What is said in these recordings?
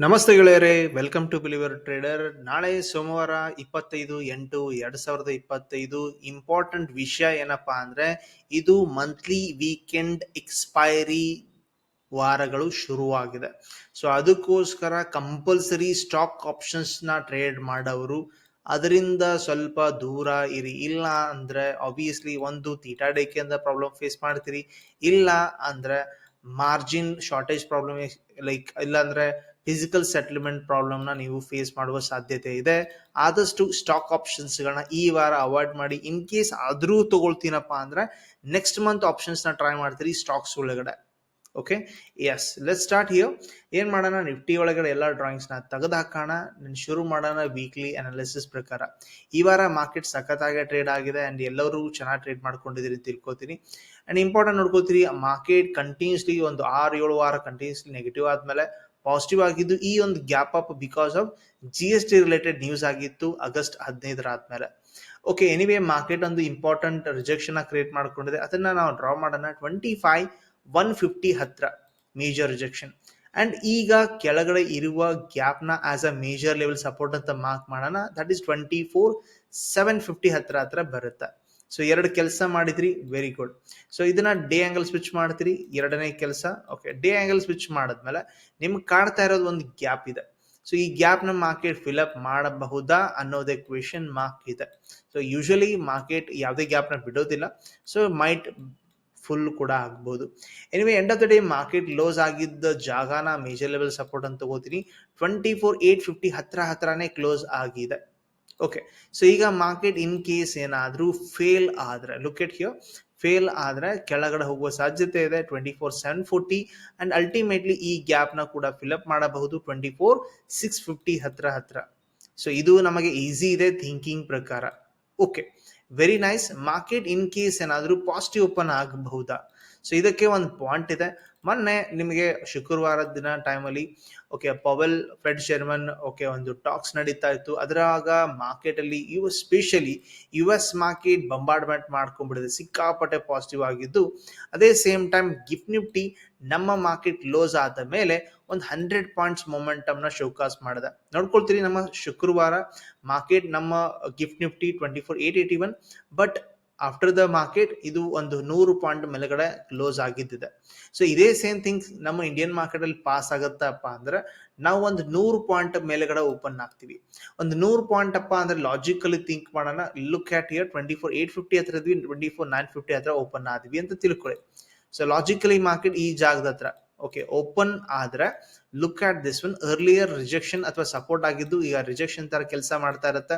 ನಮಸ್ತೆ ಗೆಳೆಯರೇ welcome to believer trader ನಾಳೆ ಸೋಮವಾರ ಇಪ್ಪತ್ತೈದು ಎಂಟು ಎರಡ್ ಸಾವಿರದ ಇಪ್ಪತ್ತೈದು ಇಂಪಾರ್ಟೆಂಟ್ ವಿಷಯ ಏನಪ್ಪಾ ಅಂದ್ರೆ ಇದು ಮಂತ್ಲಿ ವೀಕೆಂಡ್ ಎಕ್ಸ್ಪೈರಿ ವಾರಗಳು ಶುರುವಾಗಿದೆ. ಸೊ ಅದಕ್ಕೋಸ್ಕರ ಕಂಪಲ್ಸರಿ ಸ್ಟಾಕ್ ಆಪ್ಷನ್ಸ್ನ ಟ್ರೇಡ್ ಮಾಡೋರು ಅದರಿಂದ ಸ್ವಲ್ಪ ದೂರ ಇರಿ. ಇಲ್ಲ ಅಂದ್ರೆ ಆಬ್ವಿಯಸ್ಲಿ ಒಂದು ತೀಟಾ ಅಂತ ಪ್ರಾಬ್ಲಮ್ ಫೇಸ್ ಮಾಡ್ತೀರಿ. ಇಲ್ಲ ಅಂದ್ರೆ ಮಾರ್ಜಿನ್ ಶಾರ್ಟೇಜ್ ಪ್ರಾಬ್ಲಮ್ ಲೈಕ್ ಇಲ್ಲ ಫಿಸಿಕಲ್ ಸೆಟಲ್ಮೆಂಟ್ ಪ್ರಾಬ್ಲಮ್ನ ನೀವು ಫೇಸ್ ಮಾಡುವ ಸಾಧ್ಯತೆ ಇದೆ. ಆದಷ್ಟು ಸ್ಟಾಕ್ ಆಪ್ಷನ್ಸ್ ಗಳನ್ನ ಈ ವಾರ ಅವಾಯ್ಡ್ ಮಾಡಿ. ಇನ್ ಕೇಸ್ ಆದರೂ ತಗೊಳ್ತೀನಪ್ಪ ಅಂದ್ರೆ ನೆಕ್ಸ್ಟ್ ಮಂತ್ ಆಪ್ಷನ್ಸ್ನ ಟ್ರೈ ಮಾಡ್ತೀರಿ ಸ್ಟಾಕ್ಸ್ ಒಳಗಡೆ. Okay yes let start here ಏನ್ ಮಾಡೋಣ? ನಿಫ್ಟಿ ಒಳಗಡೆ ಎಲ್ಲ ಡ್ರಾಯಿಂಗ್ಸ್ನ ತೆಗೆದು ಹಾಕೋಣ. ನಾನು ಶುರು ಮಾಡೋಣ ವೀಕ್ಲಿ ಅನಾಲಿಸಿಸ್ ಪ್ರಕಾರ. ಈ ವಾರ ಮಾರ್ಕೆಟ್ ಸಖತ್ತಾಗಿ ಟ್ರೇಡ್ ಆಗಿದೆ ಅಂಡ್ ಎಲ್ಲರೂ ಚೆನ್ನಾಗಿ ಟ್ರೇಡ್ ಮಾಡ್ಕೊಂಡಿದ್ದೀರಿ ತಿಳ್ಕೊತೀನಿ. ಅಂಡ್ ಇಂಪಾರ್ಟೆಂಟ್ ನೋಡ್ಕೋತೀರಿ ಮಾರ್ಕೆಟ್ ಕಂಟಿನ್ಯೂಸ್ಲಿ ಒಂದು ಆರು ಏಳು ವಾರ ಕಂಟಿನ್ಯೂಸ್ಲಿ ನೆಗೆಟಿವ್ ಆದ್ಮೇಲೆ ಪಾಸಿಟಿವ್ ಆಗಿದ್ದು ಈ ಒಂದು gap up because of G S T related news ಆಗಿತ್ತು ಆಗಸ್ಟ್ ಹದಿನೈದರ ಆದ್ಮೇಲೆ. ಓಕೆ ಎನಿವೇ ಮಾರ್ಕೆಟ್ ಒಂದು ಇಂಪಾರ್ಟೆಂಟ್ ರಿಜೆಕ್ಷನ್ ಕ್ರಿಯೇಟ್ ಮಾಡ್ಕೊಂಡಿದೆ. ಅದನ್ನ ನಾವು ಡ್ರಾ ಮಾಡೋಣ. ಟ್ವೆಂಟಿ ಫೈವ್ ಒನ್ ಫಿಫ್ಟಿ ಹತ್ರ ಮೇಜರ್ ರಿಜೆಕ್ಷನ್ ಅಂಡ್ ಈಗ ಕೆಳಗಡೆ ಇರುವ ಗ್ಯಾಪ್ನ as a major level support ಅಂತ ಮಾರ್ಕ್ ಮಾಡೋಣ. That is twenty four seven fifty ಹತ್ರ ಹತ್ರ ಬರುತ್ತೆ. ಸೊ ಎರಡು ಕೆಲಸ ಮಾಡಿದ್ರಿ ವೆರಿ ಗುಡ್ ಸೊ ಇದನ್ನ ಡೇ ಆಂಗಲ್ ಸ್ವಿಚ್ ಮಾಡ್ತೀರಿ, ಎರಡನೇ ಕೆಲಸ ಓಕೆ ಡೇ ಆಂಗಲ್ ಸ್ವಿಚ್ ಮಾಡಿದ್ಮೇಲೆ ನಿಮ್ಗೆ ಕಾಣ್ತಾ ಇರೋದು ಒಂದು ಗ್ಯಾಪ್ ಇದೆ. ಸೊ ಈ ಗ್ಯಾಪ್ನ ಮಾರ್ಕೆಟ್ ಫಿಲಪ್ ಮಾಡಬಹುದಾ ಅನ್ನೋದೇ ಕ್ವೆಶನ್ ಮಾರ್ಕ್ ಇದೆ. ಸೊ ಯೂಶಲಿ ಮಾರ್ಕೆಟ್ ಯಾವುದೇ ಗ್ಯಾಪ್ನ ಬಿಡೋದಿಲ್ಲ. ಸೊ ಮೈಟ್ ಫುಲ್ ಕೂಡ ಆಗ್ಬೋದು. Anyway end of the day market loss ಆಗಿದ್ದ ಜಾಗನ ಮೇಜರ್ ಲೆವೆಲ್ ಸಪೋರ್ಟ್ ಅಂತ ತಗೋತೀನಿ. ಟ್ವೆಂಟಿ ಫೋರ್ ಏಟ್ ಫಿಫ್ಟಿ ಹತ್ರ ಹತ್ರನೇ ಕ್ಲೋಸ್ ಆಗಿದೆ. ಓಕೆ ಸೊ ಈಗ ಮಾರ್ಕೆಟ್ ಇನ್ ಕೇಸ್ ಏನಾದರೂ ಫೇಲ್ ಆದ್ರೆ ಲುಕ್ ಎಟ್ ಹಿಯರ್ ಫೇಲ್ ಆದ್ರೆ ಕೆಳಗಡೆ ಹೋಗುವ ಸಾಧ್ಯತೆ ಇದೆ twenty four seven forty and ultimately ಈ ಗ್ಯಾಪ್ನ ಕೂಡ ಫಿಲಪ್ ಮಾಡಬಹುದು ಟ್ವೆಂಟಿ ಫೋರ್ ಸಿಕ್ಸ್ ಫಿಫ್ಟಿ ಹತ್ರ ಹತ್ರ. ಸೊ ಇದು ನಮಗೆ ಈಸಿ ಇದೆ ಥಿಂಕಿಂಗ್ ಪ್ರಕಾರ. Okay very nice market in case ಏನಾದರೂ ಪಾಸಿಟಿವ್ ಓಪನ್ ಆಗಬಹುದಾ? ಸೊ ಇದಕ್ಕೆ ಒಂದು ಪಾಯಿಂಟ್ ಇದೆ. ಮೊನ್ನೆ ನಿಮಗೆ ಶುಕ್ರವಾರದ ದಿನ ಟೈಮಲ್ಲಿ okay Powell Fed chairman okay ಒಂದು ಟಾಕ್ಸ್ ನಡೀತಾ ಇತ್ತು. ಅದರಾಗ ಮಾರ್ಕೆಟ್ ಅಲ್ಲಿ U specially U S market bombardment ಮಾಡ್ಕೊಂಡ್ಬಿಡಿದೆ. ಸಿಕ್ಕಾಪಟ್ಟೆ ಪಾಸಿಟಿವ್ ಆಗಿದ್ದು, ಅದೇ ಸೇಮ್ ಟೈಮ್ ಗಿಫ್ಟ್ ನಿಫ್ಟಿ ನಮ್ಮ ಮಾರ್ಕೆಟ್ ಕ್ಲೋಸ್ ಆದ ಮೇಲೆ ಒಂದು ಹಂಡ್ರೆಡ್ ಪಾಯಿಂಟ್ಸ್ ಮೊಮೆಂಟಮ್ನ ಶೋಕಾಸ್ ಮಾಡಿದೆ. ನೋಡ್ಕೊಳ್ತೀರಿ ನಮ್ಮ ಶುಕ್ರವಾರ ಮಾರ್ಕೆಟ್ ನಮ್ಮ gift Nifty twenty four eight eighty one but after the market ಇದು ಒಂದು ನೂರು ಪಾಯಿಂಟ್ ಮೇಲ್ಗಡೆ ಕ್ಲೋಸ್ ಆಗಿದ್ದಿದೆ. ಸೊ ಇದೇ ಸೇಮ್ ಥಿಂಗ್ಸ್ ನಮ್ಮ ಇಂಡಿಯನ್ ಮಾರ್ಕೆಟ್ ಅಲ್ಲಿ ಪಾಸ್ ಆಗತ್ತಪ್ಪ ಅಂದ್ರೆ, ನಾವು ಒಂದು ನೂರು ಪಾಯಿಂಟ್ ಮೇಲ್ಗಡೆ ಓಪನ್ ಆಗ್ತೀವಿ. ಒಂದು ನೂರು ಪಾಯಿಂಟ್ ಅಪ್ಪ ಅಂದ್ರೆ ಲಾಜಿಕಲಿ ಥಿಂಕ್ ಮಾಡೋಣ. Look at here twenty four eight fifty ಹತ್ರ ಇದ್ವಿ ಟ್ವೆಂಟಿ ಫೋರ್ ನೈನ್ ಫಿಫ್ಟಿ ಹತ್ರ ಓಪನ್ ಆದ್ವಿ ಅಂತ ತಿಳ್ಕೊಳ್ಳಿ. ಸೊ ಲಾಜಿಕಲಿ ಮಾರ್ಕೆಟ್ ಈ ಜಾಗದ ಹತ್ರ ಓಕೆ ಓಪನ್ ಆದ್ರೆ look at this one earlier rejection ಅಥವಾ ಸಪೋರ್ಟ್ ಆಗಿದ್ದು ಈಗ ರಿಜೆಕ್ಷನ್ ತರ ಕೆಲಸ ಮಾಡ್ತಾ ಇರುತ್ತೆ.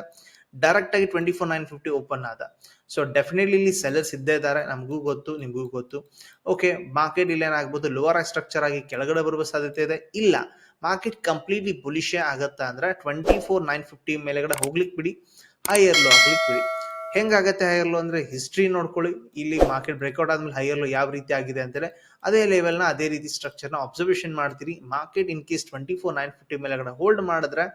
ಡೈರೆಕ್ಟ್ ಆಗಿ twenty four nine fifty open ಆದ. ಸೊ ಡೆಫಿನೆಟ್ಲಿ ಇಲ್ಲಿ ಸೆಲ್ಲರ್ಸ್ ಇದ್ದೇ ಇದ್ದಾರೆ ನಮಗೂ ಗೊತ್ತು, ನಿಮಗೂ ಗೊತ್ತು. ಓಕೆ ಮಾರ್ಕೆಟ್ ಇಲ್ಲಿ ಏನಾಗ್ಬೋದು ಲೋವರ್ ಸ್ಟ್ರಕ್ಚರ್ ಆಗಿ ಕೆಳಗಡೆ ಬರುವ ಸಾಧ್ಯತೆ ಇದೆ. ಇಲ್ಲ ಮಾರ್ಕೆಟ್ ಕಂಪ್ಲೀಟ್ಲಿ ಬುಲಿಶೇ ಆಗುತ್ತಾ ಅಂದ್ರೆ ಟ್ವೆಂಟಿ ಫೋರ್ ನೈನ್ ಫಿಫ್ಟಿ ಮೇಲೆಗಡೆ ಹೋಗ್ಲಿಕ್ಕೆ ಬಿಡಿ ಹೈಯರ್ ಲೋ ಆಗ್ಲಿಕ್ಕೆ ಬಿಡಿ. ಹೆಂಗಾಗತ್ತೆ ಹೈಯರ್ ಲೋ ಅಂದ್ರೆ ಹಿಸ್ಟ್ರಿ ನೋಡ್ಕೊಳ್ಳಿ. ಇಲ್ಲಿ ಮಾರ್ಕೆಟ್ ಬ್ರೇಕ್ಔಟ್ ಆದ್ಮೇಲೆ ಹೈಯರ್ ಲೋ ಯಾವ ರೀತಿ ಆಗಿದೆ ಅಂತೇಳಿ ಅದೇ ಲೆವೆಲ್ನ ಅದೇ ರೀತಿ ಸ್ಟ್ರಕ್ಚರ್ನ ಅಬ್ಸರ್ವೇಷನ್ ಮಾಡ್ತೀರಿ. Market in case twenty four nine fifty ಮೇಲೆಗಡೆ ಹೋಲ್ಡ್ ಮಾಡಿದ್ರೆ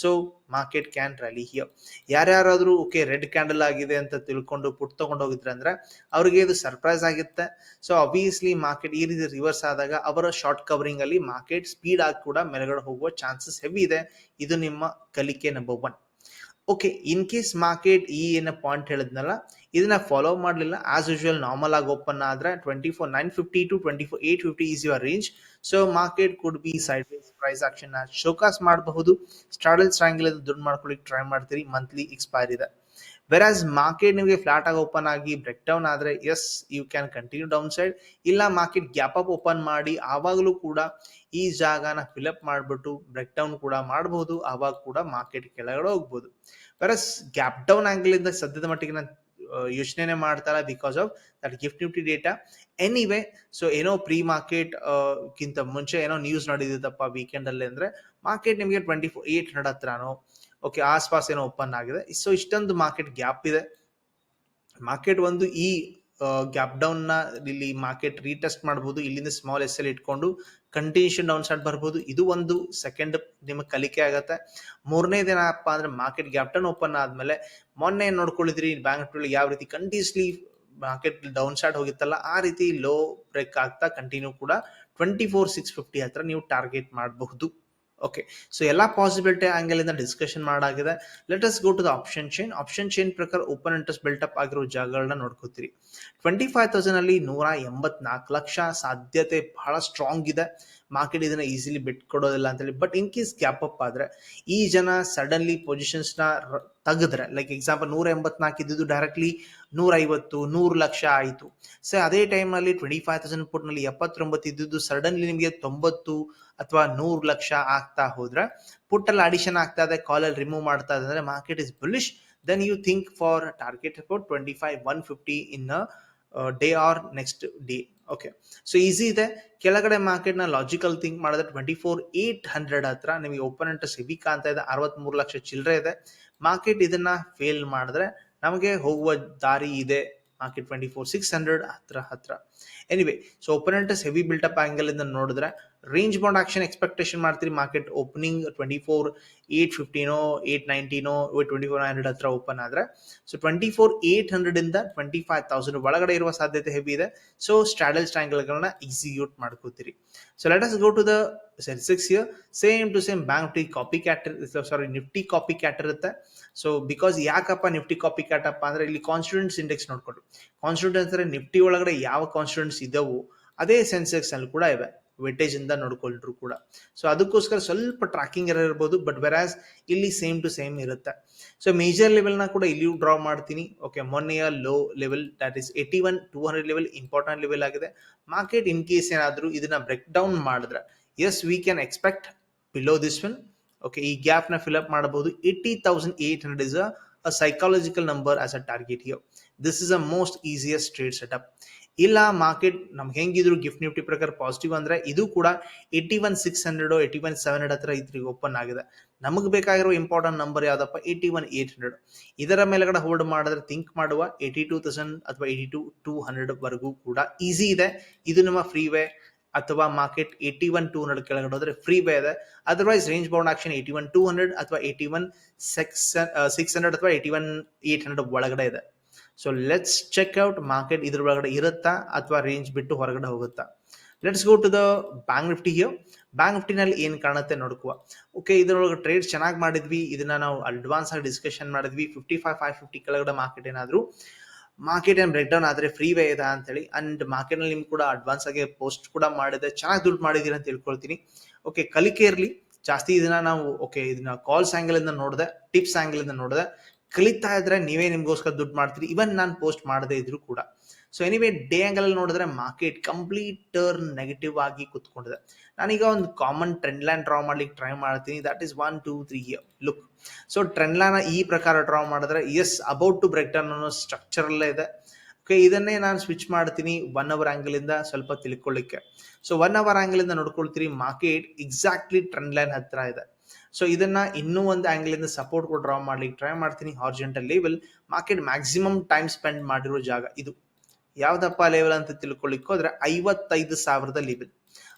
so market can rally here ಯಾರ್ಯಾರಾದ್ರೂ okay red candle ಆಗಿದೆ ಅಂತ ತಿಳ್ಕೊಂಡು ಪುಟ್ ತಗೊಂಡು ಹೋಗಿದ್ರೆ ಅಂದ್ರೆ ಅವ್ರಿಗೆ ಇದು ಸರ್ಪ್ರೈಸ್ ಆಗಿತ್ತೆ. ಸೊ ಅಬ್ವಿಯಸ್ಲಿ ಮಾರ್ಕೆಟ್ ಈ ರೀತಿ ರಿವರ್ಸ್ ಆದಾಗ ಅವರ ಶಾರ್ಟ್ ಕವರಿಂಗ್ ಅಲ್ಲಿ ಮಾರ್ಕೆಟ್ ಸ್ಪೀಡ್ ಆಗಿ ಕೂಡ ಮೇಲ್ಗಡೆ ಹೋಗುವ ಚಾನ್ಸಸ್ ಹೆವಿ ಇದೆ. ಇದು ನಿಮ್ಮ ಕಲಿಕೆ number one okay in case market ಈ ಏನ ಪಾಯಿಂಟ್ ಹೇಳಿದ್ನಲ್ಲ, ಇದನ್ನ ಫಾಲೋ ಮಾಡಲಿಲ್ಲ. ಆಸ್ ಯೂಶುವಲ್ ನಾರ್ಮಲ್ ಆಗಿ ಓಪನ್ ಆದ್ರೆ twenty four nine fifty to twenty four eight fifty is your range so market could be side wise price action showcase ಮಾಡಬಹುದು straddle strangle ದುಡ್ಡು ಮಾಡ್ಕೊಳ್ಳಿಕ್ಕೆ ಟ್ರೈ ಮಾಡ್ತೀರಿ. ಮಂತ್ಲಿ ಎಕ್ಸ್ಪೈರ್ ಇದೆ. Whereas market ನಿಮಗೆ flat ಆಗಿ open ಆಗಿ break down ಆದ್ರೆ yes you can continue down side ಇಲ್ಲ ಮಾರ್ಕೆಟ್ ಗ್ಯಾಪ್ ಅಪ್ ಓಪನ್ ಮಾಡಿ, ಆವಾಗಲೂ ಕೂಡ ಈ ಜಾಗನ ಫಿಲಪ್ ಮಾಡಿಬಿಟ್ಟು ಬ್ರೇಕ್ ಡೌನ್ ಕೂಡ ಮಾಡಬಹುದು ಆವಾಗ ಕೂಡ ಮಾರ್ಕೆಟ್ ಕೆಳಗಡೆ ಹೋಗ್ಬೋದು. ಬರಸ್ ಗ್ಯಾಪ್ ಡೌನ್ ಆಂಗಲ್ ಇಂದ ಸದ್ಯದ ಮಟ್ಟಿಗೆ ನಾನು ಯೋಚನೆ ಮಾಡ್ತಾರ because of that Gift Nifty data anyway so ಏನೋ ಪ್ರೀ ಮಾರ್ಕೆಟ್ ಗಿಂತ ಮುಂಚೆ ಏನೋ ನ್ಯೂಸ್ ನಡೆದಿತ್ತಪ್ಪ ವೀಕೆಂಡ್ ಅಲ್ಲಿ ಅಂದ್ರೆ ಮಾರ್ಕೆಟ್ ನಿಮಗೆ ಟ್ವೆಂಟಿ ಫೋರ್ ಏಟ್ ಹಂಡ್ರೆಡ್ ಹತ್ರನೋ ಓಕೆ ಆಸ್ಪಾಸ್ ಏನೋ ಓಪನ್ ಆಗಿದೆ. ಸೊ ಇಷ್ಟೊಂದು ಮಾರ್ಕೆಟ್ ಗ್ಯಾಪ್ ಇದೆ. ಮಾರ್ಕೆಟ್ ಒಂದು ಈ ಗ್ಯಾಪ್ ಡೌನ್ನ ಇಲ್ಲಿ ಮಾರ್ಕೆಟ್ ರೀಟೆಸ್ಟ್ ಮಾಡಬಹುದು ಇಲ್ಲಿಂದ ಸ್ಮಾಲ್ ಎಸ್ ಎಲ್ ಇಟ್ಕೊಂಡು ಕಂಟಿನ್ಯೂಷನ್ ಡೌನ್ ಸೈಡ್ ಬರ್ಬೋದು. ಇದು ಒಂದು ಸೆಕೆಂಡ್ ನಿಮಗೆ ಕಲಿಕೆ ಆಗತ್ತೆ. ಅಪ್ಪ ಅಂದ್ರೆ ಮಾರ್ಕೆಟ್ ಗ್ಯಾಪ್ ಡೌನ್ ಓಪನ್ ಆದ್ಮೇಲೆ ಮೊನ್ನೆ ನೋಡ್ಕೊಳ್ಳಿದ್ರಿ ಬ್ಯಾಂಕ್ ಯಾವ ರೀತಿ ಕಂಟಿನ್ಯೂಸ್ಲಿ ಮಾರ್ಕೆಟ್ ಡೌನ್ ಸೈಡ್ ಹೋಗಿತ್ತಲ್ಲ, ಆ ರೀತಿ ಲೋ ಬ್ರೇಕ್ ಆಗ್ತಾ ಕಂಟಿನ್ಯೂ ಕೂಡ ಟ್ವೆಂಟಿ ಫೋರ್ ಸಿಕ್ಸ್ ಫಿಫ್ಟಿ ಹತ್ರ ನೀವು ಟಾರ್ಗೆಟ್ ಮಾಡಬಹುದು. ಓಕೆ ಸೊ ಎಲ್ಲ ಪಾಸಿಬಿಲಿಟಿ ಆಂಗಲ್ ಇಂದ discussion ಮಾಡಾಗಿದೆ. Let us go to the option chain option chain ಪ್ರಕಾರ ಓಪನ್ ಇಂಟ್ರೆಸ್ಟ್ ಅಪ್ ಆಗಿರೋ ಜಾಗಗಳನ್ನ ನೋಡ್ಕೋತೀರಿ. ಟ್ವೆಂಟಿ ಫೈವ್ ತೌಸಂಡ್ ಅಲ್ಲಿ ನೂರ ಎಂಬತ್ನಾಲ್ಕು ಲಕ್ಷ ಸಾಧ್ಯತೆ ಬಹಳ ಸ್ಟ್ರಾಂಗ್ ಇದೆ. ಮಾರ್ಕೆಟ್ ಇದನ್ನ ಈಸಿಲಿ ಬಿಟ್ಕೊಡೋದಿಲ್ಲ ಅಂತೇಳಿ. But in case gap up ಆದ್ರೆ, ಈ ಜನ ಸಡನ್ಲಿ ಪೊಸಿಷನ್ಸ್ನ ತೆಗೆದ್ರೆ ಲೈಕ್ ಎಕ್ಸಾಂಪಲ್ ನೂರ ಎಂಬತ್ನಾಲ್ಕು ಇದ್ದಿದ್ದು ಡೈರೆಕ್ಟ್ಲಿ ನೂರ ಐವತ್ತು ನೂರು ಲಕ್ಷ ಆಯಿತು. ಸೊ ಅದೇ ಟೈಮಲ್ಲಿ ಟ್ವೆಂಟಿ ಫೈವ್ ತೌಸಂಡ್ ಪುಟ್ನಲ್ಲಿ ಎಪ್ಪತ್ತೊಂಬತ್ತು ಇದ್ದಿದ್ದು ಸಡನ್ಲಿ ನಿಮಗೆ ತೊಂಬತ್ತು ಅಥವಾ ನೂರು ಲಕ್ಷ ಆಗ್ತಾ ಹೋದ್ರೆ ಪುಟ್ಟಲ್ಲಿ ಅಡಿಷನ್ ಆಗ್ತಾ ಇದೆ ಕಾಲಲ್ಲಿ ರಿಮೂವ್ ಮಾಡ್ತಾ ಇದೆ ಅಂದ್ರೆ market is bullish then you think for target about twenty five one fifty in day or next day okay so easy ಇದೆ. ಕೆಳಗಡೆ ಮಾರ್ಕೆಟ್ನ ಲಾಜಿಕಲ್ ಥಿಂಕ್ ಮಾಡಿದ್ರೆ ಟ್ವೆಂಟಿ ಫೋರ್ ಏಟ್ ಹಂಡ್ರೆಡ್ ಹತ್ರ ನಿಮಗೆ ಓಪನ್ ಇಂಟ್ರೆಸ್ಟ್ ಕಾಣ್ತಾ ಇದೆ. ಅರವತ್ಮೂರು ಲಕ್ಷ ಚಿಲ್ಲರೆ ಇದೆ. ಮಾರ್ಕೆಟ್ ಇದನ್ನ ಫೇಲ್ ಮಾಡಿದ್ರೆ ನಮಗೆ ಹೋಗುವ ದಾರಿ ಇದೆ. Market twenty four six hundred ಹತ್ರ ಹತ್ರ. Anyway so open interest heavy built up angle ಇಂದ ನೋಡಿದ್ರೆ ರೇಂಜ್ ಬೌಂಡ್ ಆಕ್ಷನ್ ಎಕ್ಸ್ಪೆಕ್ಟೇಷನ್ ಮಾಡ್ತೀರಿ market opening twenty four eight ಫಿಫ್ಟೀನೋ eight ನೈನ್ಟೀನೋ ಟ್ವೆಂಟಿ ಫೋರ್ ಹಂಡ್ರೆಡ್ ಹತ್ರ ಓಪನ್ ಆದ್ರೆ so twenty four eight hundred ಇಂದ twenty five thousand ಒಳಗಡೆ ಇರುವ ಸಾಧ್ಯತೆ ಹೆವಿ ಇದೆ. ಸೊ ಸ್ಟ್ರಾಡಲ್ ಸ್ಟ್ಯಾಂಗಲ್ಗಳನ್ನ ಎಕ್ಸಿಕ್ಯೂಟ್ ಮಾಡ್ಕೋತೀರಿ. So let us go to the Sensex here same to same bank T copy cat sorry Nifty copy cat ಇರುತ್ತೆ. So because ಯಾಕಪ್ಪ Nifty copy cat ಅಪ್ಪ ಅಂದ್ರೆ ಇಲ್ಲಿ ಕಾನ್ಸ್ಟಿಟ್ಯೂನ್ಸ್ ಇಂಡೆಕ್ಸ್ ನೋಡ್ಕೊಂಡು ಕಾನ್ಸ್ಟಿಟ್ಯೂನ್ಸ್ ಅಂದ್ರೆ ನಿಫ್ಟಿ ಒಳಗಡೆ ಯಾವ ಕಾನ್ಸ್ಟಿಟ್ಯೂನ್ಸ್ ಇದಾವು, ಅದೇ ಸೆನ್ಸೆಕ್ಸ್ ಅಲ್ಲಿ ಕೂಡ ಇವೆ. ವೆಟೇಜ್ ಇಂದ ನೋಡ್ಕೊಂಡ್ರು ಕೂಡ. ಸೊ ಅದಕ್ಕೋಸ್ಕರ ಸ್ವಲ್ಪ ಟ್ರ್ಯಾಕಿಂಗ್ ಎರರ್ ಇರ್ಬೋದು ಬಟ್ ವೆರಾಸ್ ಇಲ್ಲಿ ಸೇಮ್ ಟು ಸೇಮ್ ಇರುತ್ತೆ. ಸೊ ಮೇಜರ್ ಲೆವೆಲ್ನ ಕೂಡ ಇಲ್ಲಿಯೂ ಡ್ರಾ ಮಾಡ್ತೀನಿ. Okay ಮೊನ್ನೆಯ low level that is eighty one two hundred level important level ಆಗಿದೆ. ಮಾರ್ಕೆಟ್ ಇನ್ ಕೇಸ್ ಏನಾದರೂ ಇದನ್ನ ಬ್ರೇಕ್ ಡೌನ್ ಮಾಡಿದ್ರೆ as we can expect below this one okay ಈ ಗ್ಯಾಪ್ನ ಫಿಲ್ ಅಪ್ ಮಾಡಬಹುದು. Eighty thousand eight hundred is a number as a target here this is a most easiest trade setup ಇಲ್ಲ market ನಮ್ಗೆ ಹೆಂಗಿದ್ರು gift Nifty ಪ್ರಕಾರ positive ಅಂದ್ರೆ ಇದು ಕೂಡ eighty one six hundred eighty one seven hundred ಹತ್ರ ಇದ್ರಿಗೆ ಓಪನ್ ಆಗಿದೆ. ನಮಗೆ ಬೇಕಾಗಿರೋ ಇಂಪಾರ್ಟೆಂಟ್ ನಂಬರ್ ಯಾವ್ದಪ್ಪ? ಏಯ್ಟಿ ಒನ್ ಏಟ್ ಹಂಡ್ರೆಡ್ ಇದರ ಮೇಲೆಗಡೆ ಹೋಲ್ಡ್ ಮಾಡಿದ್ರೆ ಥಿಂಕ್ ಮಾಡುವ ಏಯ್ಟಿ ಟೂ ತೌಸಂಡ್ ಅಥವಾ ಏಯ್ಟಿ ಟು ಟೂ ಹಂಡ್ರೆಡ್ ವರೆಗೂ ಕೂಡ ಈಸಿ ಇದೆ. ಇದು ನಿಮ್ಮ ಫ್ರೀ ವೇ ಅಥವಾ market eighty one two hundred ಕೆಳಗಡೆ ಹೋದ್ರೆ ಫ್ರೀ ವೇ ಇದೆ. Otherwise range bound action eighty one two hundred ಅಥವಾ eighty one six six hundred ಅಥವಾ ಏಯ್ಟಿ ಒನ್ ಏಟ್ ಹಂಡ್ರೆಡ್ ಒಳಗಡೆ ಇದೆ. So let's check out market ಇದ್ರ ಒಳಗಡೆ ಇರುತ್ತಾ ಅಥವಾ ರೇಂಜ್ ಬಿಟ್ಟು ಹೊರಗಡೆ ಹೋಗುತ್ತಾ? Let's go to the bank Nifty here bank ನಿಫ್ಟಿನಲ್ಲಿ ಏನು ಕಾಣುತ್ತೆ ನೋಡ್ಕುವ ಓಕೆ ಇದ್ರೊಳಗೆ ಟ್ರೇಡ್ ಚೆನ್ನಾಗಿ ಮಾಡಿದ್ವಿ. ಇದನ್ನ ನಾವು ಅಡ್ವಾನ್ಸ್ ಆಗಿ ಡಿಸ್ಕಷನ್ ಮಾಡಿದ್ವಿ. ಫಿಫ್ಟಿ ಫೈವ್ ಫೈವ್ ಫಿಫ್ಟಿ ಕೆಳಗಡೆ ಮಾರ್ಕೆಟ್ ಏನಾದ್ರು. ಮಾರ್ಕೆಟ್ ಏನು ಬ್ರೇಕ್ ಡೌನ್ ಆದರೆ ಫ್ರೀ ವೇ ಇದೆ ಅಂತೇಳಿ ಅಂಡ್ ಮಾರ್ಕೆಟ್ನಲ್ಲಿ ನಿಮ್ಗೆ ಕೂಡ ಅಡ್ವಾನ್ಸ್ ಆಗಿ ಪೋಸ್ಟ್ ಕೂಡ ಮಾಡಿದೆ. ಚೆನ್ನಾಗಿ ದುಡ್ಡು ಮಾಡಿದ್ದೀರಿ ಅಂತ ತಿಳ್ಕೊಳ್ತೀನಿ. ಓಕೆ ಕಲಿಕೆ ಇರಲಿ. ಜಾಸ್ತಿ ಇದನ್ನ ನಾವು ಓಕೆ ಇದನ್ನ ಕಾಲ್ಸ್ ಆಂಗಲ್ ಇಂದ ನೋಡಿದೆ ಟಿಪ್ಸ್ ಆಂಗಲ್ ಇಂದ ನೋಡಿದೆ. ಕಲಿತಾ ಇದ್ರೆ ನೀವೇ ನಿಮ್ಗೋಸ್ಕರ ದುಡ್ಡು ಮಾಡ್ತೀರಿ. ಇವನ್ ನಾನು ಪೋಸ್ಟ್ ಮಾಡದೇ ಇದ್ರು ಕೂಡ. ಸೊ ಎನಿವೇ ಡೇ ಆಂಗಲ್ ಅಲ್ಲಿ ನೋಡಿದ್ರೆ ಮಾರ್ಕೆಟ್ ಕಂಪ್ಲೀಟ್ ಟರ್ನ್ ನೆಗೆಟಿವ್ ಆಗಿ ಕುತ್ಕೊಂಡಿದೆ. ನಾನೀಗ ಒಂದು ಕಾಮನ್ ಟ್ರೆಂಡ್ ಲೈನ್ ಡ್ರಾ ಮಾಡ್ಲಿಕ್ಕೆ ಟ್ರೈ ಮಾಡ್ತೀನಿ. That is one two three here look so trend line ಈ ಪ್ರಕಾರ ಡ್ರಾ ಮಾಡಿದ್ರೆ as about to break down ಅನ್ನೋ ಸ್ಟ್ರಕ್ಚರ್ ಅಲ್ಲೇ ಇದೆ. ಓಕೆ ಇದನ್ನೇ ನಾನು ಸ್ವಿಚ್ ಮಾಡ್ತೀನಿ ಒನ್ ಅವರ್ ಆಂಗಲ್ ಇಂದ ಸ್ವಲ್ಪ ತಿಳ್ಕೊಳ್ಳಿಕ್ಕೆ. ಸೊ ಒನ್ ಅವರ್ ಆಂಗಲ್ ಇಂದ ನೋಡ್ಕೊಳ್ತೀರಿ ಮಾರ್ಕೆಟ್ ಎಕ್ಸಾಕ್ಟ್ಲಿ ಟ್ರೆಂಡ್ ಲೈನ್ ಹತ್ರ ಇದೆ. ಸೊ ಇದನ್ನ ಇನ್ನೂ ಒಂದು ಆಂಗಲ್ ಇಂದ ಸಪೋರ್ಟ್ ಕೂಡ ಡ್ರಾ ಮಾಡ್ಲಿಕ್ಕೆ ಟ್ರೈ ಮಾಡ್ತೀನಿ. Horizontal level market maximum time spend ಮಾಡಿರೋ ಜಾಗ ಇದು. ಯಾವ್ದಪ್ಪ ಲೆವೆಲ್ ಅಂತ ತಿಳ್ಕೊಳ್ಳಿಕ್ಕೆ ಹೋದ್ರೆ ಐವತ್ತೈದು ಸಾವಿರದ ಲೆವೆಲ್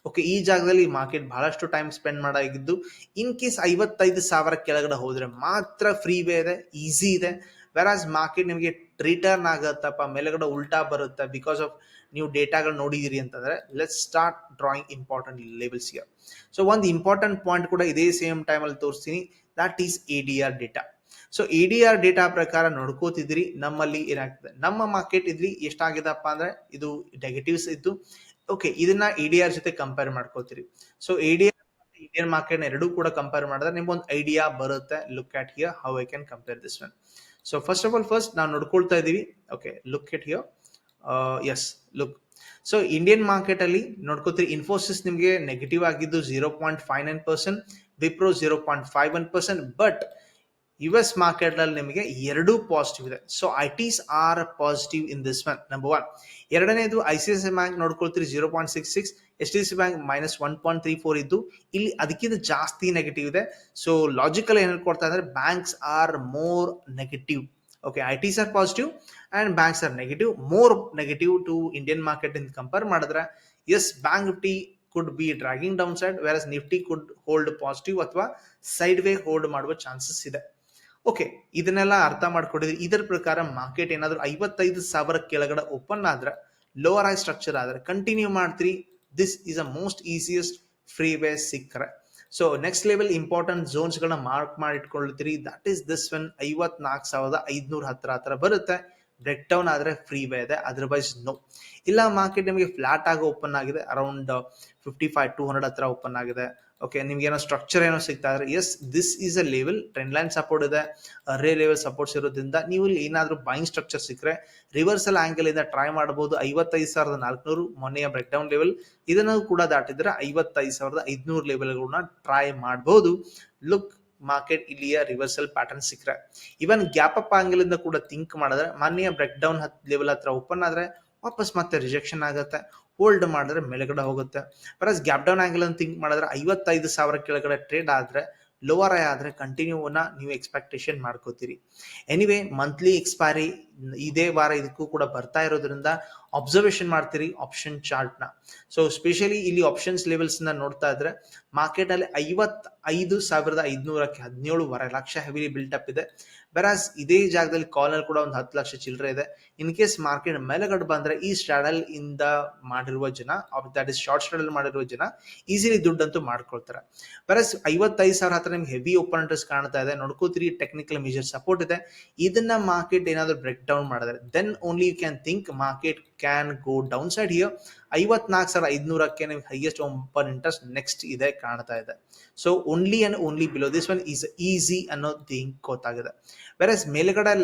ಓಕೆ ಈ ಜಾಗದಲ್ಲಿ ಮಾರ್ಕೆಟ್ ಬಹಳಷ್ಟು ಟೈಮ್ ಸ್ಪೆಂಡ್ ಮಾಡಾಗಿದ್ದು ಇನ್ ಕೇಸ್ ಐವತ್ತೈದು ಸಾವಿರ ಕೆಳಗಡೆ ಹೋದ್ರೆ ಮಾತ್ರ ಫ್ರೀ ವೇ ಇದೆ ಈಸಿ ಇದೆ. ವೆರಾಸ್ ಮಾರ್ಕೆಟ್ ನಿಮಗೆ ರಿಟರ್ನ್ ಆಗತ್ತಪ್ಪ, ಮೇಲೆಗಡೆ ಉಲ್ಟಾ ಬರುತ್ತೆ ಬಿಕಾಸ್ ಆಫ್ ನೀವು ಡೇಟಾಗಳು ನೋಡಿದಿರಿ ಅಂತಂದ್ರೆ let start drawing important levels here so ಒಂದು ಇಂಪಾರ್ಟೆಂಟ್ ಪಾಯಿಂಟ್ ಕೂಡ ಇದೇ ಸೇಮ್ ಟೈಮಲ್ಲಿ ತೋರಿಸ್ತೀನಿ. That is A D R data so A D R data ಪ್ರಕಾರ ನೋಡ್ಕೋತಿದ್ರಿ, ನಮ್ಮಲ್ಲಿ ಏನಾಗ್ತದೆ? ನಮ್ಮ ಮಾರ್ಕೆಟ್ ಇದ್ರಿ ಎಷ್ಟಾಗಿದಪ್ಪ ಅಂದ್ರೆ, ಇದು ನೆಗೆಟಿವ್ಸ್ ಇದ್ದು ಓಕೆ ಇದನ್ನ ಎ ಡಿ ಆರ್ ಜೊತೆ ಕಂಪೇರ್ ಮಾಡ್ಕೋತೀರಿ. So A D R Indian market ಎರಡೂ ಕೂಡ ಕಂಪೇರ್ ಮಾಡಿದ್ರೆ ನಿಮ್ಗೊಂದು ಐಡಿಯಾ ಬರುತ್ತೆ. Look at here how I can compare this one so first of all first ನಾವು ನೋಡ್ಕೊಳ್ತಾ ಇದೀವಿ okay look at here as look so Indian market ಅಲ್ಲಿ ನೋಡ್ಕೋತೀರಿ ಇನ್ಫೋಸಿಸ್ ನಿಮಗೆ ನೆಗೆಟಿವ್ ಆಗಿದ್ದು zero point five nine percent Wipro zero point five one percent but U S market ಅಲ್ಲಿ ನಿಮಗೆ ಎರಡೂ ಪಾಸಿಟಿವ್ ಇದೆ. So I Ts are positive in this one number one ಎರಡನೇದು I C I C bank ನೋಡ್ಕೊಳ್ತೀರಿ zero point six six H D C bank minus one point three four ಇದ್ದು, ಇಲ್ಲಿ ಅದಕ್ಕಿಂತ ಜಾಸ್ತಿ negative ಇದೆ. ಸೊ ಲಾಜಿಕಲ್ ಏನ್ ಹೇಳ್ಕೊಡ್ತಾ ಇದ್ದಾರೆ banks are more negative okay I Ts are positive and banks are negative more negative to Indian market ಇಂದ compare ಮಾಡಿದ್ರೆ as bank Nifty could be dragging down side versus Nifty could hold positive ಅಥವಾ side way hold ಮಾಡುವ chances ಇದೆ okay ಇದನ್ನೆಲ್ಲ ಅರ್ಥ ಮಾಡ್ಕೊಂಡಿದ್ರೆ ಇದರ ಪ್ರಕಾರ ಮಾರ್ಕೆಟ್ ಏನಾದರೂ ಐವತ್ತೈದು ಸಾವಿರ ಕೆಳಗಡೆ ಓಪನ್ ಆದ್ರೆ ಲೋವರ್ ಆಗಿ ಸ್ಟ್ರಕ್ಚರ್ ಆದ್ರೆ ಕಂಟಿನ್ಯೂ ಮಾಡ್ತೀರಿ this is a most easiest free way ಸಿಕ್ಕರೆ ಸೊ ನೆಕ್ಸ್ಟ್ ಲೆವೆಲ್ ಇಂಪಾರ್ಟೆಂಟ್ ಝೋನ್ಸ್ಗಳನ್ನ ಮಾರ್ಕ್ ಮಾಡಿ ಇಟ್ಕೊಳ್ತೀರಿ ದಟ್ ಈಸ್ ದಿಸ್ ಒನ್ ಐವತ್ನಾಲ್ಕು ಸಾವಿರದ ಐದ್ನೂರ ಹತ್ರ ಹತ್ರ ಬರುತ್ತೆ. ಬ್ರೇಕ್ ಡೌನ್ ಆದರೆ ಫ್ರೀ ವೇ ಇದೆ. ಅದರ್ವೈಸ್ ನೋ ಇಲ್ಲ ಮಾರ್ಕೆಟ್ ನಿಮಗೆ ಫ್ಲಾಟ್ ಆಗಿ ಓಪನ್ ಆಗಿದೆ. Around fifty five two hundred ಹತ್ರ ಓಪನ್ ಆಗಿದೆ. ಓಕೆ ನಿಮ್ಗೆ ಏನೋ ಸ್ಟ್ರಕ್ಚರ್ ಏನೋ ಸಿಗ್ತಾ ಇದ್ರೆ as this is a level trend line support ಇದೆ ರೇ ಲೆವೆಲ್ ಸಪೋರ್ಟ್ಸ್ ಇರೋದ್ರಿಂದ ನೀವು ಇಲ್ಲಿ ಏನಾದರೂ ಬೈಂಗ್ ಸ್ಟ್ರಕ್ಚರ್ ಸಿಕ್ಕರೆ ರಿವರ್ಸಲ್ ಆಂಗಲ್ ಇಂದ ಟ್ರೈ ಮಾಡಬಹುದು ಐವತ್ತೈದು ಸಾವಿರದ ನಾಲ್ಕುನೂರು, ಮೊನ್ನೆಯ ಬ್ರೇಕ್ ಡೌನ್ ಲೆವೆಲ್ ಇದನ್ನು ಕೂಡ ದಾಟಿದ್ರೆ ಐವತ್ತೈದು ಸಾವಿರದ ಐದುನೂರು ಲೆವೆಲ್ಗಳನ್ನ ಟ್ರೈ ಮಾಡಬಹುದು ಲುಕ್ ಮಾರ್ಕೆಟ್ ಇಲ್ಲಿಯ ರಿವರ್ಸಲ್ ಪ್ಯಾಟರ್ನ್ ಸಿಕ್ಕರೆ. ಇವನ್ ಗ್ಯಾಪ್ ಅಪ್ ಆಂಗಲ್ ಇಂದ ಕೂಡ ಥಿಂಕ್ ಮಾಡಿದ್ರೆ, ಮೊನ್ನೆಯ ಬ್ರೇಕ್ ಡೌನ್ ಲೆವೆಲ್ ಹತ್ರ ಓಪನ್ ಆದ್ರೆ, ವಾಪಸ್ ಮತ್ತೆ ರಿಜೆಕ್ಷನ್ ಆಗುತ್ತೆ. ಹೋಲ್ಡ್ ಮಾಡಿದ್ರೆ ಮೇಲುಗಡೆ ಹೋಗುತ್ತೆ. ಬರಸ್ ಗ್ಯಾಪ್ ಡೌನ್ ಆಂಗಲ್ ಅಂತ ಥಿಂಕ್ ಮಾಡಿದ್ರೆ ಐವತ್ತೈದು ಸಾವಿರ ಕೆಳಗಡೆ ಟ್ರೇಡ್ ಆದ್ರೆ ಲೋವರ್ ಐ ಆದರೆ ಕಂಟಿನ್ಯೂನ ನೀವು ಎಕ್ಸ್ಪೆಕ್ಟೇಷನ್ ಮಾಡ್ಕೋತೀರಿ. ಎನಿವೇ ಮಂತ್ಲಿ ಎಕ್ಸ್ಪೈರಿ ಇದೇ ವಾರ ಇದಕ್ಕೂ ಕೂಡ ಬರ್ತಾ ಇರೋದ್ರಿಂದ ಅಬ್ಸರ್ವೇಷನ್ ಮಾಡ್ತೀರಿ ಆಪ್ಷನ್ ಚಾರ್ಟ್ನ ಸೊ ಸ್ಪೆಷಲಿ ಇಲ್ಲಿ ಆಪ್ಷನ್ಸ್ ಲೆವೆಲ್ಸ್ನ ನೋಡ್ತಾ ಇದ್ರೆ ಮಾರ್ಕೆಟಲ್ಲಿ ಐವತ್ ಐದು ಸಾವಿರದ ಐದುನೂರಕ್ಕೆ ಹದಿನೇಳುವರೆ ಲಕ್ಷ ಹೆವಿಲಿ ಬಿಲ್ಟ್ ಅಪ್ ಇದೆ. ಬೆರಾಸ್ ಇದೇ ಜಾಗದಲ್ಲಿ ಕಾಲಲ್ಲಿ ಕೂಡ ಒಂದು ಹತ್ತು ಲಕ್ಷ ಚಿಲ್ಲರೆ ಇದೆ. ಇನ್ ಕೇಸ್ ಮಾರ್ಕೆಟ್ ಮೇಲೆಗಡೆ ಬಂದ್ರೆ, ಈ ಸ್ಟ್ರಾಡಲ್ ಇಂದ ಮಾಡಿರುವ ಜನ ದಟ್ ಇಸ್ ಶಾರ್ಟ್ ಸ್ಟ್ರಾಡಲ್ ಮಾಡಿರುವ ಜನ ಈಸಿಲಿ ದುಡ್ಡಂತೂ ಮಾಡ್ಕೊಳ್ತಾರೆ. ಬೆರಾಸ್ ಐವತ್ತೈದು ಸಾವಿರ ಹತ್ರ ನಿಮ್ಗೆ ಹೆವಿ ಓಪನೆಂಟರ್ಸ್ ಕಾಣ್ತಾ ಇದೆ. ನೋಡ್ಕೋತೀರಿ ಟೆಕ್ನಿಕಲ್ ಮೇಜರ್ ಸಪೋರ್ಟ್ ಇದೆ. ಇದನ್ನ ಮಾರ್ಕೆಟ್ ಏನಾದ್ರು ಬ್ರೇಕ್ ಡೌನ್ ಮಾಡಿದ್ರೆ then only you can think market can go down side here ಐವತ್ನಾಲ್ಕು ಸಾವಿರ ಐದುನೂರಕ್ಕೆ ನಿಮ್ಗೆ ಹೈಯೆಸ್ಟ್ ಓಪನ್ ಇಂಟ್ರೆಸ್ಟ್ ನೆಕ್ಸ್ಟ್ ಇದೆ, ಕಾಣ್ತಾ ಇದೆ. So only and only below this one is easy ಅನ್ನೋ ಥಿಂಗ್ ಗೊತ್ತಾಗಿದೆ. ಬೇರೆ ಮೇಲ್ಗಡೆ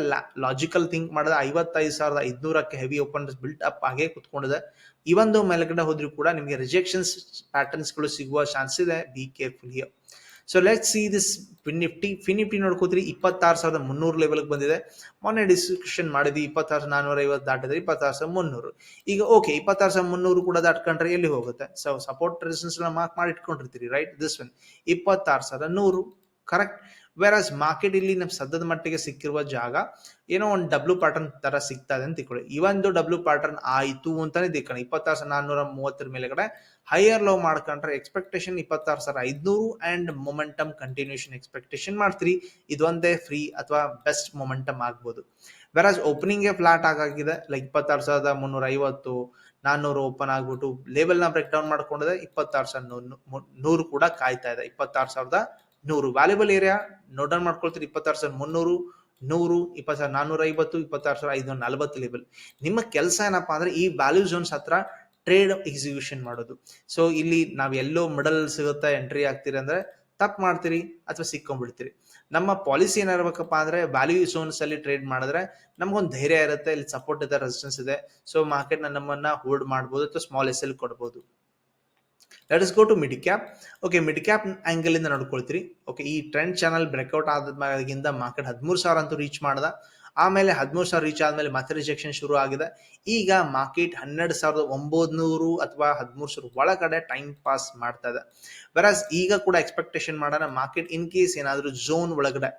ಲಾಜಿಕಲ್ ಥಿಂಕ್ ಮಾಡಿದ ಐವತ್ತೈದು ಸಾವಿರದ ಐದುನೂರಕ್ಕೆ ಹೆವಿ ಓಪನ್ ಬಿಲ್ಟ್ ಅಪ್ ಹಾಗೆ ಕುತ್ಕೊಂಡಿದೆ. ಇವೊಂದು ಮೇಲ್ಗಡೆ ಹೋದ್ರೂ ಕೂಡ ನಿಮಗೆ ರಿಜೆಕ್ಷನ್ಸ್ ಪ್ಯಾಟರ್ನ್ಸ್ಗಳು ಸಿಗುವ ಚಾನ್ಸ್ ಇದೆ. Be careful here so let see this fin Nifty fin ನೋಡ್ಕೋತೀರಿ, ಇಪ್ಪತ್ತಾರು ಸಾವಿರದ ಮುನ್ನೂರು ಲೆವೆಲ್ಗೆ ಬಂದಿದೆ. ಮೊನ್ನೆ ಡಿಸ್ಕಷನ್ ಮಾಡಿದ್ವಿ, ಇಪ್ಪತ್ತಾರು ನಾನ್ನೂರ ಐವತ್ತು ದಾಟಿದ್ರೆ ಇಪ್ಪತ್ತಾರು ಸಾವಿರದ ಮುನ್ನೂರು. ಈಗ ಓಕೆ ಇಪ್ಪತ್ತಾರು ಸಾವಿರದ ಮುನ್ನೂರು ಕೂಡ ದಾಟ್ಕೊಂಡ್ರೆ ಎಲ್ಲಿ ಹೋಗುತ್ತೆ? ಸೊ ಸಪೋರ್ಟ್ ರೆಸಿಸ್ಟೆನ್ಸ್ ಎಲ್ಲ ಮಾರ್ಕ್ ಮಾಡಿ ಇಟ್ಕೊಂಡಿರ್ತೀರಿ ರೈಟ್ ದಿಸ್ ಒನ್ ಇಪ್ಪತ್ತಾರು ಸಾವಿರದ ನೂರು ಕರೆಕ್ಟ್ ವೇರಾಸ್ ಮಾರ್ಕೆಟ್ ಇಲ್ಲಿ ನಮ್ಗೆ ಸದ್ಯದ ಮಟ್ಟಿಗೆ ಸಿಕ್ಕಿರುವ ಜಾಗ ಏನೋ ಒಂದು ಡಬ್ಲ್ಯೂ ಪ್ಯಾಟರ್ನ್ ತರ ಸಿಗ್ತಾ ಇದೆ ಅಂತ ತಿಳ್ಕೊಳ್ಳಿ. ಇವೊಂದು ಡಬ್ಲ್ಯೂ ಪ್ಯಾಟರ್ನ್ ಆಯಿತು ಅಂತಾನೆ ತಿಳ್ಕೊಳ್ಳಿ. ಇಪ್ಪತ್ತಾರು ಸಾವಿರ ನಾನ್ನೂರ ಮೂವತ್ತರ ಮೇಲೆಗಡೆ ಹೈಯರ್ ಲೋ ಮಾಡ್ಕೊಂಡ್ರೆ ಎಕ್ಸ್ಪೆಕ್ಟೇಷನ್ ಇಪ್ಪತ್ತಾರು ಸಾವಿರ ಐದ್ನೂರು ಅಂಡ್ ಮೊಮೆಂಟಮ್ ಕಂಟಿನ್ಯೂಷನ್ ಎಕ್ಸ್ಪೆಕ್ಟೇಷನ್ ಮಾಡ್ತೀರಿ. ಇದೊಂದೇ ಫ್ರೀ ಅಥವಾ ಬೆಸ್ಟ್ ಮೊಮೆಂಟಮ್ ಆಗ್ಬೋದು. ವೆರಾಜ್ ಓಪನಿಂಗ್ಗೆ ಫ್ಲಾಟ್ ಆಗಾಗಿದೆ. ಲೈಕ್ ಇಪ್ಪತ್ತಾರು ಸಾವಿರದ ಮುನ್ನೂರ ಐವತ್ತು, ನಾನ್ನೂರು ಓಪನ್ ಆಗ್ಬಿಟ್ಟು ಲೇಬಲ್ನ ಬ್ರೇಕ್ ಡೌನ್ ಮಾಡ್ಕೊಂಡಿದೆ ಇಪ್ಪತ್ತಾರು ಸಾವಿರದ ನೂರು ಕೂಡ ಕಾಯ್ತಾ ಇದೆ. ಇಪ್ಪತ್ತಾರು ಸಾವಿರದ ನೂರು ವ್ಯಾಲ್ಯೂಬಲ್ ಏರಿಯಾ ನೋಟ್ ಡೌನ್ ಮಾಡ್ಕೊಳ್ತೀರಿ ಇಪ್ಪತ್ತಾರು ಸಾವಿರದ ಮುನ್ನೂರು, ನೂರು ಇಪ್ಪತ್ತು ಸಾವಿರದ ನಾನ್ನೂರ ಐವತ್ತು ಇಪ್ಪತ್ತಾರು ಸಾವಿರ ಐದುನೂರ ನಲವತ್ತು ಲೆವೆಲ್ ನಿಮ್ಮ ಕೆಲಸ ಏನಪ್ಪಾ ಅಂದ್ರೆ ಈ ವ್ಯಾಲ್ಯೂ ಝೋನ್ಸ್ ಹತ್ರ ಟ್ರೇಡ್ ಎಕ್ಸಿಕ್ಯೂಷನ್ ಮಾಡೋದು. ಸೊ ಇಲ್ಲಿ ನಾವು ಎಲ್ಲೋ ಮೆಡಲ್ ಸಿಗುತ್ತಾ ಎಂಟ್ರಿ ಆಗ್ತೀರಿ ಅಂದ್ರೆ ತಪ್ಪು ಮಾಡ್ತೀರಿ ಅಥವಾ ಸಿಕ್ಕೊಂಡ್ಬಿಡ್ತೀರಿ. ನಮ್ಮ ಪಾಲಿಸಿ ಏನಿರ್ಬೇಕಪ್ಪ ಅಂದ್ರೆ ವ್ಯಾಲ್ಯೂ ಝೋನ್ಸ್ ಅಲ್ಲಿ ಟ್ರೇಡ್ ಮಾಡಿದ್ರೆ ನಮಗೊಂದು ಧೈರ್ಯ ಇರುತ್ತೆ, ಇಲ್ಲಿ ಸಪೋರ್ಟ್ ಇದೆ ರೆಸಿಸ್ಟೆನ್ಸ್ ಇದೆ. ಸೊ ಮಾರ್ಕೆಟ್ ನಮ್ಮನ್ನ ಹೋಲ್ಡ್ ಮಾಡ್ಬೋದು ಅಥವಾ ಸ್ಮಾಲ್ ಎಸ್ ಎಲ್ ಕೊಡ್ಬೋದು. Let us go to mid cap okay mid cap angle ಇಂದ ನೋಡ್ಕೊಳ್ತೀರಿ. ಓಕೆ ಈ ಟ್ರೆಂಡ್ ಚಾನಲ್ ಬ್ರೇಕ್ಔಟ್ ಆದಾಗಿಂದ ಮಾರ್ಕೆಟ್ ಹದಿಮೂರು ಸಾವಿರ ಅಂತೂ ರೀಚ್ ಮಾಡ್ದ. ಆಮೇಲೆ ಹದಿಮೂರು ಸಾವಿರ ರೀಚ್ ಆದ್ಮೇಲೆ ಮತ್ತೆ ರಿಜೆಕ್ಷನ್ ಶುರು ಆಗಿದೆ. ಈಗ ಮಾರ್ಕೆಟ್ ಹನ್ನೆರಡು ಸಾವಿರದ ಒಂಬೈನೂರು ಅಥವಾ ಹದಿಮೂರು ಸಾವಿರ ಒಳಗಡೆ ಟೈಮ್ ಪಾಸ್ ಮಾಡ್ತಾ ಇದೆ. ವೆರಾಸ್ ಈಗ ಕೂಡ ಎಕ್ಸ್ಪೆಕ್ಟೇಷನ್ ಮಾಡೋಣ ಮಾರ್ಕೆಟ್ ಇನ್ ಕೇಸ್ ಏನಾದರೂ ಝೋನ್ ಒಳಗಡೆ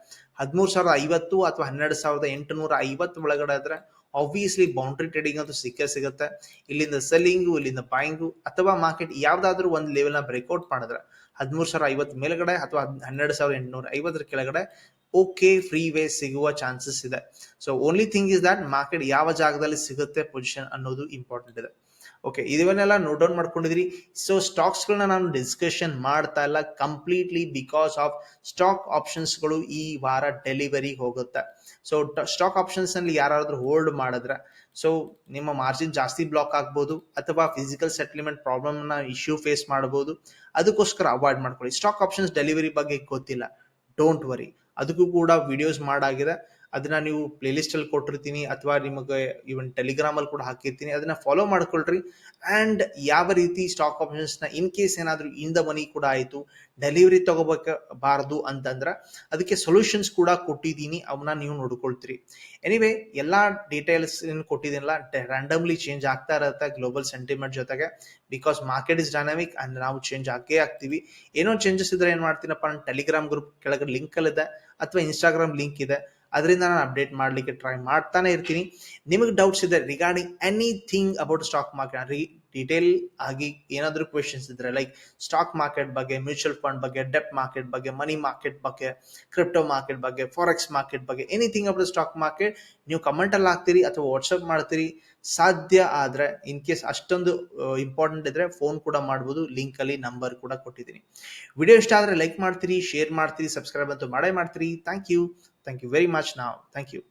ಹದಿಮೂರು ಸಾವಿರದ ಐವತ್ತು ಅಥವಾ ಹನ್ನೆರಡು ಸಾವಿರದ ಎಂಟುನೂರ ಐವತ್ತು ಒಳಗಡೆ ಇದ್ರೆ ಆಬ್ವಿಯಸ್ಲಿ ಬೌಂಡ್ರಿ ಟ್ರೇಡಿಂಗ್ ಅಂತೂ ಸಿಕ್ಕೇ ಸಿಗುತ್ತೆ. ಇಲ್ಲಿಂದ ಸೆಲ್ಲಿಂಗು ಇಲ್ಲಿಂದ ಬಾಯಿಂಗು ಅಥವಾ ಮಾರ್ಕೆಟ್ ಯಾವ್ದಾದ್ರು ಒಂದು ಲೆವೆಲ್ನ ಬ್ರೇಕ್ಔಟ್ ಮಾಡಿದ್ರೆ ಹದಿಮೂರು ಸಾವಿರ ಐವತ್ತು ಮೇಲ್ಗಡೆ ಅಥವಾ ಹನ್ನೆರಡು ಸಾವಿರ ಎಂಟುನೂರ ಐವತ್ತರ ಕೆಳಗಡೆ ಓಕೆ ಫ್ರೀ ವೇ ಸಿಗುವ ಚಾನ್ಸಸ್ ಇದೆ. So only thing is that market ಯಾವ ಜಾಗದಲ್ಲಿ ಸಿಗುತ್ತೆ ಪೊಸಿಷನ್ ಅನ್ನೋದು ಇಂಪಾರ್ಟೆಂಟ್ ಇದೆ. ಓಕೆ ಇದನ್ನೆಲ್ಲ ನೋಟ್ ಡೌನ್ ಮಾಡ್ಕೊಂಡಿದ್ರಿ. ಸೊ ಸ್ಟಾಕ್ಸ್ಗಳನ್ನ ನಾನು ಡಿಸ್ಕಷನ್ ಮಾಡ್ತಾ ಇಲ್ಲ. ಕಂಪ್ಲೀಟ್ಲಿ ಬಿಕಾಸ್ ಆಫ್ ಸ್ಟಾಕ್ ಆಪ್ಷನ್ಸ್ಗಳು ಈ ವಾರ ಡೆಲಿವರಿ ಹೋಗುತ್ತೆ. ಸೊ ಸ್ಟಾಕ್ ಆಪ್ಷನ್ಸ್ನಲ್ಲಿ ಯಾರಾದ್ರೂ ಹೋಲ್ಡ್ ಮಾಡಿದ್ರೆ ಸೊ ನಿಮ್ಮ ಮಾರ್ಜಿನ್ ಜಾಸ್ತಿ ಬ್ಲಾಕ್ ಆಗ್ಬೋದು, ಅಥವಾ ಫಿಸಿಕಲ್ ಸೆಟ್ಲ್ಮೆಂಟ್ ಪ್ರಾಬ್ಲಮ್ನ ಇಶ್ಯೂ ಫೇಸ್ ಮಾಡಬಹುದು ಅದಕ್ಕೋಸ್ಕರ ಅವಾಯ್ಡ್ ಮಾಡ್ಕೊಳ್ಳಿ. ಸ್ಟಾಕ್ ಆಪ್ಷನ್ಸ್ ಡೆಲಿವರಿ ಬಗ್ಗೆ ಗೊತ್ತಿಲ್ಲ. ಡೋಂಟ್ ವರಿ ಅದಕ್ಕೂ ಕೂಡ ವಿಡಿಯೋಸ್ ಮಾಡಾಗಿದೆ. ಅದನ್ನ ನೀವು ಪ್ಲೇಲಿಸ್ಟ್ ಅಲ್ಲಿ ಕೊಟ್ಟಿರ್ತೀನಿ ಅಥವಾ ನಿಮಗೆ ಇವನ್ ಟೆಲಿಗ್ರಾಮ್ ಅಲ್ಲಿ ಕೂಡ ಹಾಕಿರ್ತೀನಿ. ಅದನ್ನ ಫಾಲೋ ಮಾಡ್ಕೊಳ್ರಿ. ಅಂಡ್ ಯಾವ ರೀತಿ ಸ್ಟಾಕ್ ಆಪ್ಷನ್ಸ್ನ ಇನ್ ಕೇಸ್ ಏನಾದರೂ ಇನ್ ದ ಮನಿ ಕೂಡ ಆಯ್ತು ಡೆಲಿವರಿ ತಗೋಬೇಕಬಾರದು ಅಂತಂದ್ರೆ ಅದಕ್ಕೆ ಸೊಲ್ಯೂಷನ್ಸ್ ಕೂಡ ಕೊಟ್ಟಿದ್ದೀನಿ ಅವನ್ನ ನೀವು ನೋಡ್ಕೊಳ್ತೀರಿ. ಎನಿವೆ ಎಲ್ಲಾ ಡೀಟೇಲ್ಸ್ ಏನು ಕೊಟ್ಟಿದ್ದೀನಲ್ಲ ರ್ಯಾಂಡಮ್ಲಿ ಚೇಂಜ್ ಆಗ್ತಾ ಇರುತ್ತೆ ಗ್ಲೋಬಲ್ ಸೆಂಟಿಮೆಂಟ್ ಜೊತೆಗೆ because market is dynamic and ನಾವು ಚೇಂಜ್ ಆಗೇ ಆಗ್ತೀವಿ. ಏನೋ ಚೇಂಜಸ್ ಇದ್ರೆ ಏನ್ ಮಾಡ್ತೀನಪ್ಪ ನಾನು ಟೆಲಿಗ್ರಾಮ್ ಗ್ರೂಪ್ ಕೆಳಗಡೆ ಲಿಂಕ್ ಇದೆ ಅಥವಾ ಇನ್ಸ್ಟಾಗ್ರಾಮ್ ಲಿಂಕ್ ಇದೆ. ಅದರಿಂದ ನಾನು ಅಪ್ಡೇಟ್ ಮಾಡ್ಲಿಕ್ಕೆ ಟ್ರೈ ಮಾಡ್ತಾನೆ ಇರ್ತೀನಿ. ನಿಮಗೆ ಡೌಟ್ಸ್ ಇದೆ regarding anything about stock market detail ಆಗಿ ಏನಾದರೂ ಕ್ವೆಶನ್ಸ್ ಇದ್ರೆ ಲೈಕ್ ಸ್ಟಾಕ್ ಮಾರ್ಕೆಟ್ ಬಗ್ಗೆ ಮ್ಯೂಚುವಲ್ ಫಂಡ್ ಬಗ್ಗೆ ಡೆಪ್ ಮಾರ್ಕೆಟ್ ಬಗ್ಗೆ ಮನಿ ಮಾರ್ಕೆಟ್ ಬಗ್ಗೆ ಕ್ರಿಪ್ಟೋ ಮಾರ್ಕೆಟ್ ಬಗ್ಗೆ ಫಾರೆಕ್ಸ್ ಮಾರ್ಕೆಟ್ ಬಗ್ಗೆ ಎನಿಥಿಂಗ್ ಅಬೌಟ್ ಸ್ಟಾಕ್ ಮಾರ್ಕೆಟ್ ನೀವು ಕಮೆಂಟಲ್ಲಿ ಹಾಕ್ತೀರಿ ಅಥವಾ ವಾಟ್ಸಪ್ ಮಾಡ್ತೀರಿ. ಸಾಧ್ಯ ಆದ್ರೆ ಇನ್ ಕೇಸ್ ಅಷ್ಟೊಂದು ಇಂಪಾರ್ಟೆಂಟ್ ಇದ್ರೆ ಫೋನ್ ಕೂಡ ಮಾಡ್ಬೋದು ಲಿಂಕಲ್ಲಿ ನಂಬರ್ ಕೂಡ ಕೊಟ್ಟಿದ್ದೀನಿ. ವಿಡಿಯೋ ಇಷ್ಟ ಆದ್ರೆ ಲೈಕ್ ಮಾಡ್ತೀರಿ ಶೇರ್ ಮಾಡ್ತೀರಿ ಸಬ್ಸ್ಕ್ರೈಬ್ ಅಂತೂ ಮಾಡೇ ಮಾಡ್ತೀರಿ. Thank you thank you very much ನಾವು ಥ್ಯಾಂಕ್ ಯು